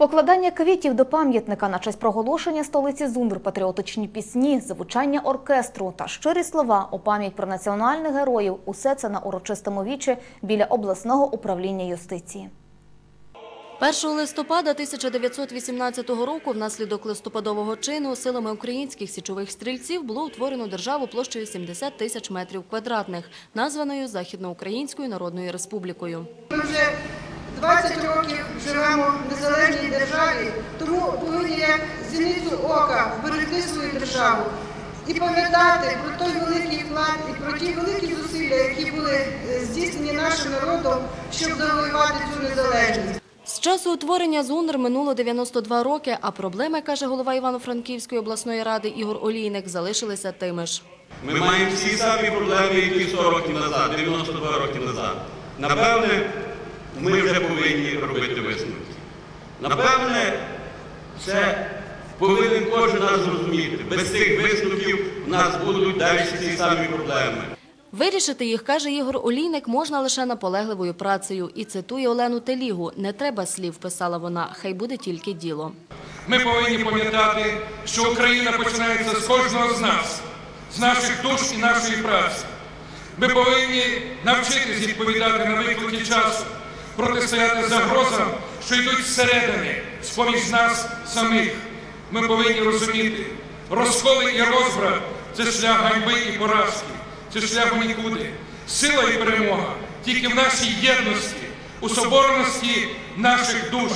Покладання квітів до пам'ятника на честь проголошення столиці Зундр, патріотичні пісні, звучання оркестру та щирі слова у пам'ять про національних героїв – усе це на урочистому вічі біля обласного управління юстиції. 1 листопада 1918 року внаслідок листопадового чину силами українських січових стрільців було утворено державу площею 70 тисяч метрів квадратних, названою Західноукраїнською Народною Республікою. Ми вже 20 років живемо в незалежній державі, тому повинні як зіницю ока берегти свою державу і пам'ятати про той великий вклад і про ті великі зусилля, які були е, здійснені нашим народом, щоб завоювати цю незалежність. З часу утворення ЗУНР минуло 92 роки, а проблеми, каже голова Івано-Франківської обласної ради Ігор Олійник, залишилися тими ж. Ми маємо всі самі проблеми, які 100 років назад, 92 роки назад. Напевне, ми вже повинні робити висновки. Напевне, це повинен кожен нас зрозуміти. Без цих висновків в нас будуть далі ці самі проблеми. Вирішити їх, каже Ігор Олійник, можна лише наполегливою працею. І цитує Олену Телігу «Не треба слів», писала вона, хай буде тільки діло. Ми повинні пам'ятати, що Україна починається з кожного з нас, з наших душ і нашої праці. Ми повинні навчитись відповідати на виклики часу, протистояти загрозам, що йдуть зсередини, з-поміж нас самих. Ми повинні розуміти, розколи і розбрат це шлях ганьби і поразки, це шлях у нікуди. Сила і перемога тільки в нашій єдності, у соборності наших душ.